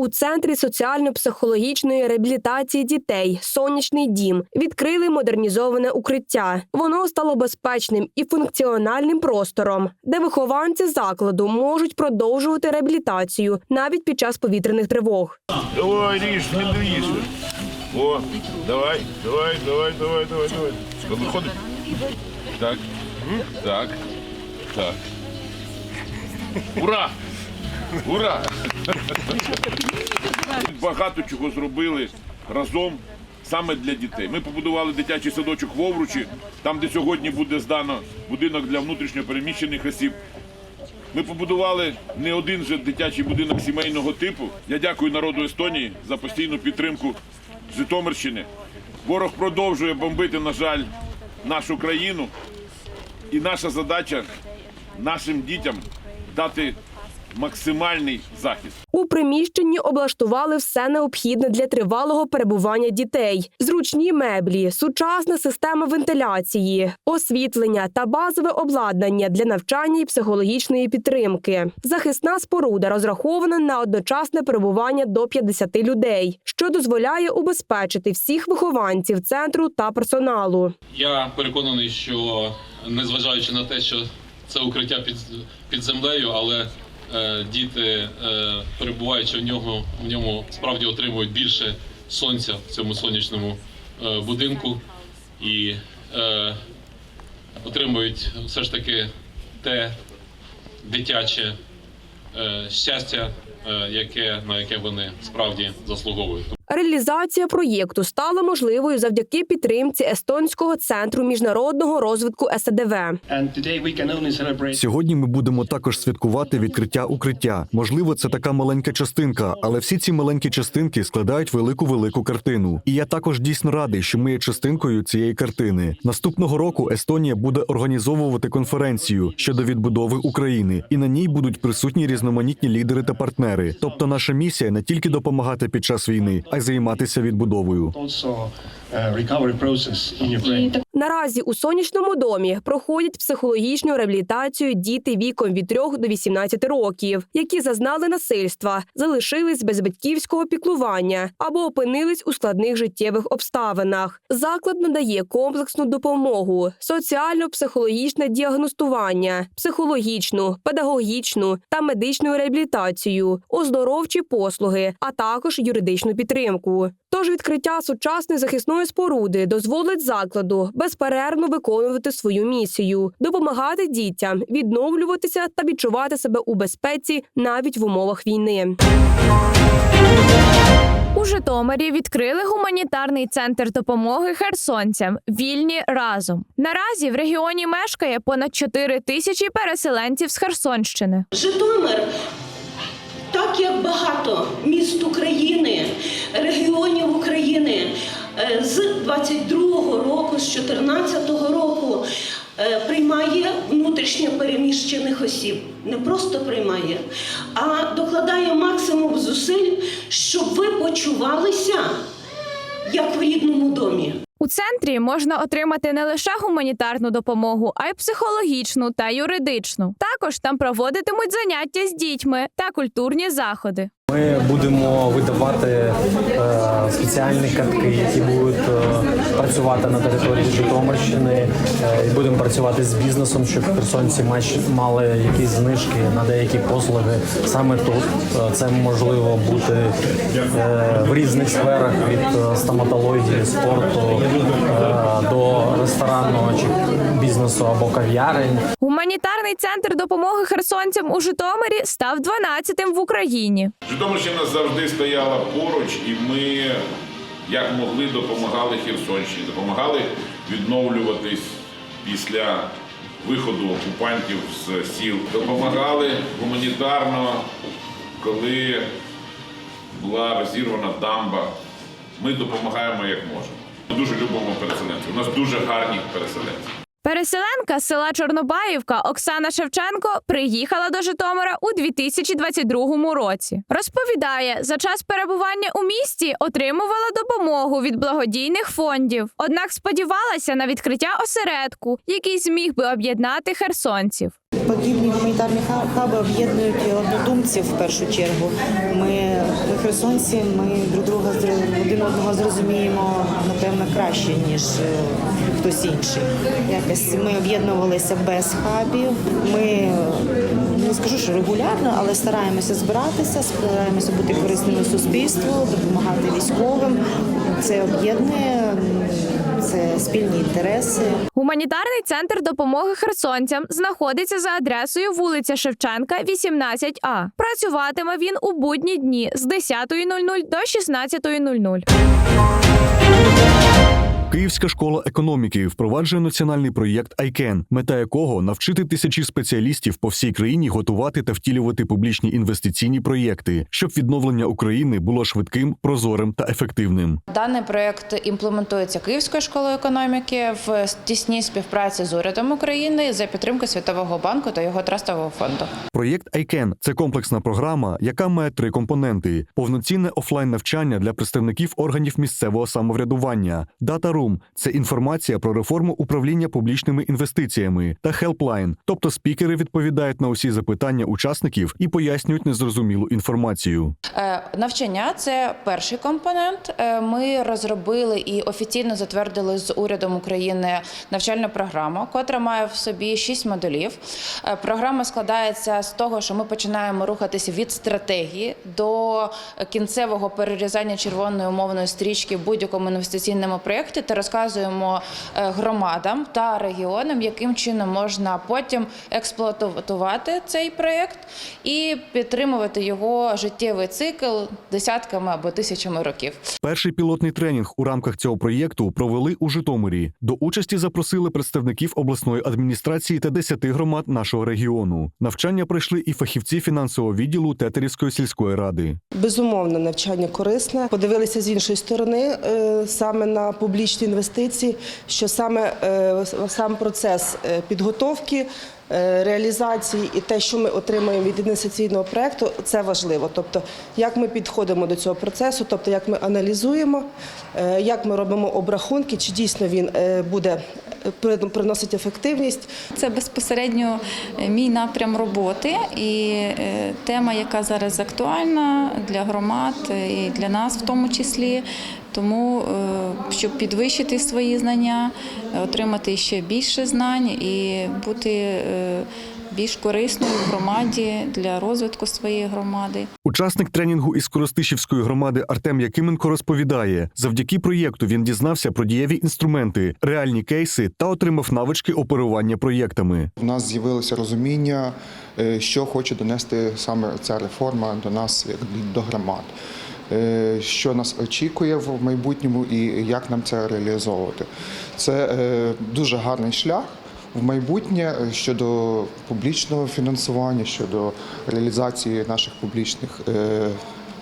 У центрі соціально-психологічної реабілітації дітей Сонячний дім відкрили модернізоване укриття. Воно стало безпечним і функціональним простором, де вихованці закладу можуть продовжувати реабілітацію навіть під час повітряних тривог. Давай, ріж, не доїж. О, давай, давай, давай, давай, давай, давай. Виходить. Так, так, так. Ура! Ура! Багато чого зробили разом саме для дітей. Ми побудували дитячий садочок в Овручі, там, де сьогодні буде здано будинок для внутрішньо переміщених осіб. Ми побудували не один же дитячий будинок сімейного типу. Я дякую народу Естонії за постійну підтримку Житомирщини. Ворог продовжує бомбити, на жаль, нашу країну. І наша задача нашим дітям дати максимальний захист. У приміщенні облаштували все необхідне для тривалого перебування дітей: зручні меблі, сучасна система вентиляції, освітлення та базове обладнання для навчання і психологічної підтримки. Захисна споруда розрахована на одночасне перебування до 50 людей, що дозволяє убезпечити всіх вихованців центру та персоналу. Я переконаний, що незважаючи на те, що це укриття під, під землею, але діти, е, перебуваючи в нього, в ньому справді отримують більше сонця в цьому сонячному е, будинку і е, отримують все ж таки те дитяче е, щастя, е, яке, на яке вони справді заслуговують. Реалізація проєкту стала можливою завдяки підтримці естонського центру міжнародного розвитку СДВ. Сьогодні ми будемо також святкувати відкриття укриття. Можливо, це така маленька частинка, але всі ці маленькі частинки складають велику велику картину. І я також дійсно радий, що ми є частинкою цієї картини. Наступного року Естонія буде організовувати конференцію щодо відбудови України, і на ній будуть присутні різноманітні лідери та партнери. Тобто, наша місія не тільки допомагати під час війни, а й займатися відбудовою. uh. Наразі у сонячному домі проходять психологічну реабілітацію діти віком від 3 до 18 років, які зазнали насильства, залишились без батьківського піклування або опинились у складних життєвих обставинах. Заклад надає комплексну допомогу, соціально-психологічне діагностування, психологічну, педагогічну та медичну реабілітацію, оздоровчі послуги, а також юридичну підтримку. Тож відкриття сучасної захисної споруди дозволить закладу безперервно виконувати свою місію, допомагати дітям відновлюватися та відчувати себе у безпеці навіть в умовах війни. У Житомирі відкрили гуманітарний центр допомоги херсонцям Вільні разом. Наразі в регіоні мешкає понад 4 тисячі переселенців з Херсонщини. Житомир, так як багато міст України, регіонів України, е, з 22-го року, з 14-го року е, приймає внутрішньо переміщених осіб. Не просто приймає, а докладає максимум зусиль, щоб ви почувалися як в рідному домі. У центрі можна отримати не лише гуманітарну допомогу, а й психологічну та юридичну. Також там проводитимуть заняття з дітьми та культурні заходи. Ми будемо видавати е, спеціальні картки, які будуть е, працювати на території Житомирщини. Е, будемо працювати з бізнесом, щоб херсонці мали якісь знижки на деякі послуги саме тут. Е, Це можливо бути е, в різних сферах від е, стоматології, спорту е, до ресторанного чи бізнесу або кав'ярень. Гуманітарний центр допомоги херсонцям у Житомирі став 12-тим в Україні. Житомирщина завжди стояла поруч, і ми, як могли, допомагали Херсонщині, допомагали відновлюватись після виходу окупантів з сіл, допомагали гуманітарно, коли була розірвана дамба. Ми допомагаємо як можемо. Ми дуже любимо переселенців. У нас дуже гарні переселенці. Переселенка з села Чорнобаївка Оксана Шевченко приїхала до Житомира у 2022 році. Розповідає, за час перебування у місті отримувала допомогу від благодійних фондів. Однак сподівалася на відкриття осередку, який зміг би об'єднати херсонців. Подібні гуманітарні ха- хаби об'єднують однодумців в першу чергу. Ми, ми херсонці, ми друг друга один одного зрозуміємо напевно краще ніж е, хтось інший. Якось ми об'єднувалися без хабів. Ми е, не скажу, що регулярно, але стараємося збиратися, стараємося бути корисними суспільству, допомагати військовим. Це об'єднує, це спільні інтереси. Гуманітарний центр допомоги херсонцям знаходиться за адресою вулиця Шевченка, 18А. Працюватиме він у будні дні з 10.00 до 16.00. Київська школа економіки впроваджує національний проєкт ICANN, мета якого навчити тисячі спеціалістів по всій країні готувати та втілювати публічні інвестиційні проєкти, щоб відновлення України було швидким, прозорим та ефективним. Даний проект імплементується Київською школою економіки в тісній співпраці з урядом України за підтримки Світового банку та його трастового фонду. Проєкт ICANN – це комплексна програма, яка має три компоненти: повноцінне офлайн навчання для представників органів місцевого самоврядування, Data Room – це інформація про реформу управління публічними інвестиціями, та Helpline, тобто спікери відповідають на усі запитання учасників і пояснюють незрозумілу інформацію. Е, Навчання це перший компонент. Е, Ми розробили і офіційно затвердили з урядом України навчальну програму, котра має в собі шість модулів. Е, Програма складається з того, що ми починаємо рухатися від стратегії до кінцевого перерізання червоної умовної стрічки в будь-якому інвестиційному проєкті та розказуємо е, громадам та регіонам, яким чином можна потім експлуатувати цей проєкт і підтримувати його життєвий цикл десятками або тисячами років. Перший пілотний тренінг у рамках цього проєкту провели у Житомирі. До участі запросили представників обласної адміністрації та 10 громад нашого регіону. Навчання пройшли і фахівці фінансового відділу Тетерівської сільської ради. Безумовно, навчання корисне. Подивилися з іншої сторони е, саме на публічні інвестиції, що саме е, сам процес е, підготовки. е, Реалізації і те, що ми отримаємо від інвестиційного проекту, це важливо. Тобто, як ми підходимо до цього процесу, тобто як ми аналізуємо, як ми робимо обрахунки, чи дійсно він буде приносить ефективність, Це безпосередньо е, мій напрям роботи і е, тема, яка зараз актуальна для громад е, і для нас в тому числі. Тому, щоб підвищити свої знання, отримати ще більше знань і бути більш корисною в громаді для розвитку своєї громади. Учасник тренінгу із Коростишівської громади Артем Якименко розповідає: завдяки проєкту він дізнався про дієві інструменти, реальні кейси та отримав навички оперування проєктами. У нас з'явилося розуміння, е, що хоче донести саме ця реформа до нас, як до громад. Е, Що нас очікує в майбутньому і як нам це реалізовувати. Це е, дуже гарний шлях в майбутнє е, щодо публічного фінансування, щодо реалізації наших публічних е,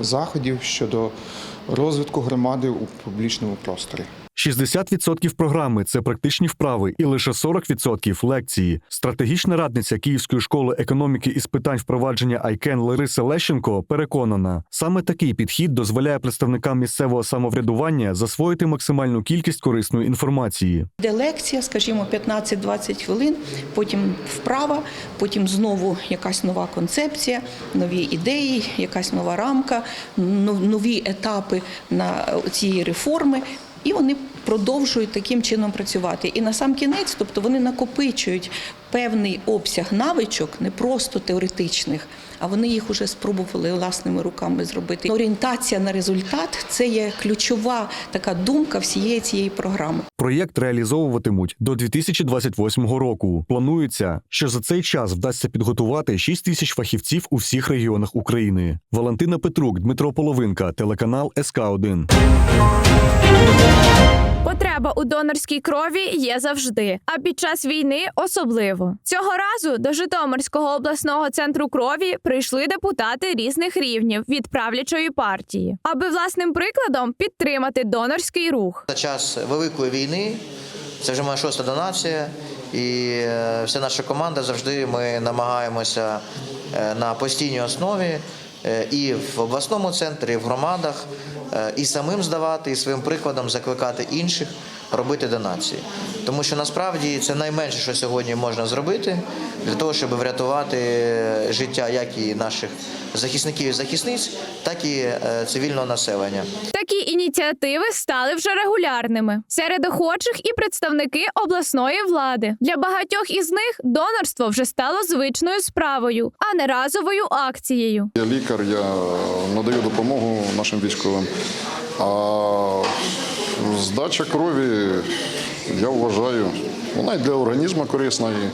заходів, щодо розвитку громади у публічному просторі. 60% програми це практичні вправи, і лише 40% лекції. Стратегічна радниця Київської школи економіки із питань впровадження ICANN Лариса Лещенко переконана, саме такий підхід дозволяє представникам місцевого самоврядування засвоїти максимальну кількість корисної інформації. Де лекція, скажімо, 15-20 хвилин, потім вправа, потім знову якась нова концепція, нові ідеї, якась нова рамка, нові етапи на цієї реформи. І вони продовжують таким чином працювати. І на сам кінець, тобто вони накопичують певний обсяг навичок, не просто теоретичних, а вони їх уже спробували власними руками зробити. Орієнтація на результат це є ключова така думка всієї цієї програми. Проєкт реалізовуватимуть до 2028 року. Планується, що за цей час вдасться підготувати 6 тисяч фахівців у всіх регіонах України. Валентина Петрук, Дмитро Половинка, телеканал СК 1 Потреба у донорській крові є завжди, а під час війни особливо. Цього разу до Житомирського обласного центру крові прийшли депутати різних рівнів від правлячої партії, аби власним прикладом підтримати донорський рух. За час великої війни це вже моя шоста донація, і е, вся наша команда завжди ми намагаємося е, на постійній основі е, і в обласному центрі, і в громадах, і самим здавати, і своїм прикладом закликати інших робити донації. Тому що насправді це найменше, що сьогодні можна зробити для того, щоб врятувати життя як і наших захисників і захисниць, так і е, цивільного населення. Такі ініціативи стали вже регулярними. Серед охочих і представники обласної влади. Для багатьох із них донорство вже стало звичною справою, а не разовою акцією. Я лікар, я надаю допомогу нашим військовим. А здача крові, я вважаю, вона і для організму корисна. І,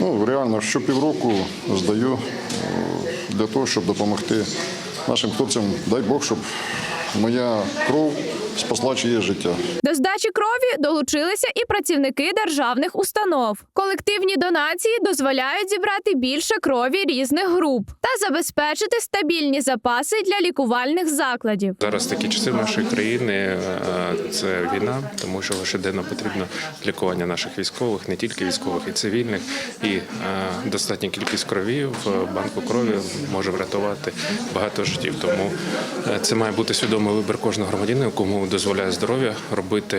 ну, реально, щопівроку здаю е, для того, щоб допомогти нашим хлопцям. Дай Бог, щоб моя кров спасла чиє життя. До здачі крові долучилися і працівники державних установ. Колективні донації дозволяють зібрати більше крові різних груп та забезпечити стабільні запаси для лікувальних закладів. Зараз такі часи в нашої країни е, це війна, тому що щоденно потрібно лікування наших військових, не тільки військових, і цивільних. І е, достатня кількість крові в банку крові може врятувати багато життів. Тому е, це має бути свідомий вибір кожного громадянина, кому дозволяє здоров'я робити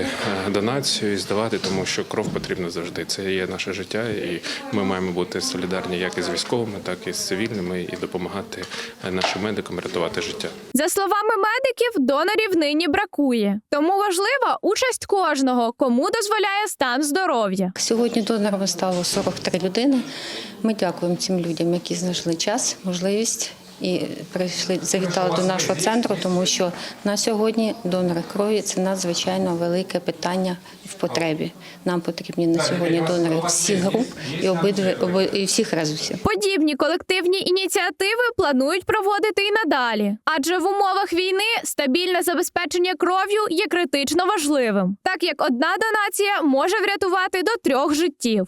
е, донацію і здавати, тому що кров потрібна завжди. Це є наше життя, і ми маємо бути солідарні як із військовими, так і з цивільними, і допомагати е, нашим медикам рятувати життя. За словами медиків, донорів нині бракує. Тому важлива участь кожного, кому дозволяє стан здоров'я. Сьогодні донорами стало 43 людини. Ми дякуємо цим людям, які знайшли час, можливість і прийшли, завітали до нашого центру, тому що на сьогодні донори крові це надзвичайно велике питання в потребі. Нам потрібні на сьогодні донори всіх груп і обидві і всіх резусів. Подібні колективні ініціативи планують проводити і надалі, адже в умовах війни стабільне забезпечення кров'ю є критично важливим, так як одна донація може врятувати до трьох життів.